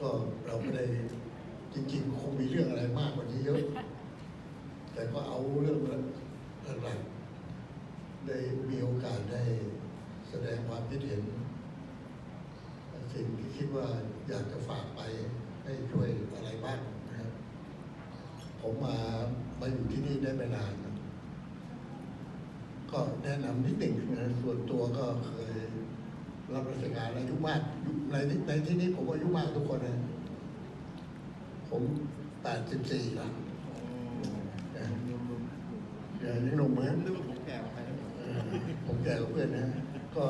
ก็เราไม่ได้จริง ๆ คงมีเรื่องอะไรมากกว่านี้เยอะ แต่ก็เอาเรื่องหลักๆได้มีโอกาสได้แสดงความคิดเห็น สิ่งที่คิดว่าอยากจะฝากไปให้ช่วยอะไรบ้างนะครับผมมามาอยู่ที่นี่ได้ไม่นานนะก็แนะนำนิดหนึ่งนะส่วนตัวก็เคยรับราชการอายุมาก ในในที่นี้ผมอายุมากทุกคนนะผมแปดสิบสี่แล้วเดี๋ยวยังหนุ่มเหมือนนึกว่าผมแก่กว่าใครนะเออผมแก่กว่าเพื่อนนะก็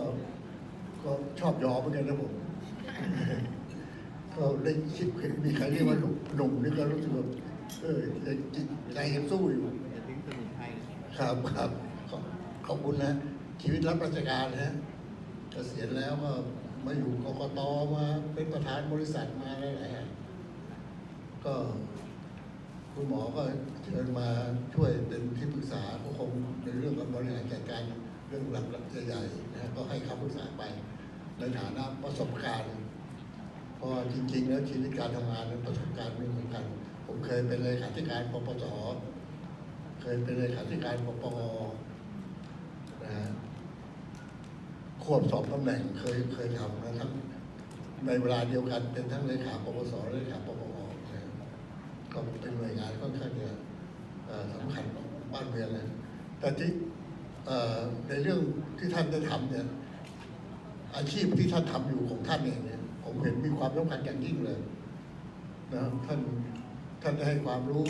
ก็ชอบยอเหมือนกันนะผมก็ได้คิดเห็นมีใครเรียกว่าหนุ่มหนุ่มนี่ก็รู้สึกว่าเออยังจิตใจยังสู้อยู่อย่าทิ้งสมุนไพรครับครับขอบขอบคุณนะ ชีวิตรับราชการนะฮะเกษียณแล้วก็ มาอยู่กกตมาเป็นประธานบริษัทมาหลายๆอย่งก็คุณหมอก็เชิญมาช่วยเป็นที่ปรึกษาก็คงในเรื่องการบริหารจัดการเรื่องหลักๆใหญ่ๆนะก็ให้คำปรึกษาไปในฐานะประสบการณ์เพราะจริง ๆ แล้วชีวิตการทำงานนั้นประสบการณ์ไม่เหมือนกัน ผมเคยเป็นเลขาธิการปปสเคยเป็นเลขาธิการปปงนะฮะ ควบสองตำแหน่งเคยเคยทำนะทั้งในเวลาเดียวกันเป็นทั้งเลขาปปสและเลขาปปงนะก็เป็นหน่วยงานค่อนข้างจะสำคัญของบ้านเมืองนะแต่ที่ในเรื่องที่ท่านได้ทำเนี่ยอาชีพที่ท่านทำอยู่ของท่านเองเนี่ยผมเห็นมีความสำคัญอย่างยิ่งเลยนะท่านท่านได้ให้ความรู้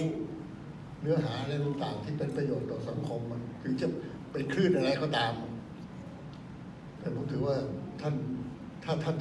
เนื้อหาอะไรต่างๆที่เป็นประโยชน์ต่อสังคมอะถึงจะเป็นคลื่นอะไรก็ตาม แต่ผมถือว่าท่านถ้าท่าน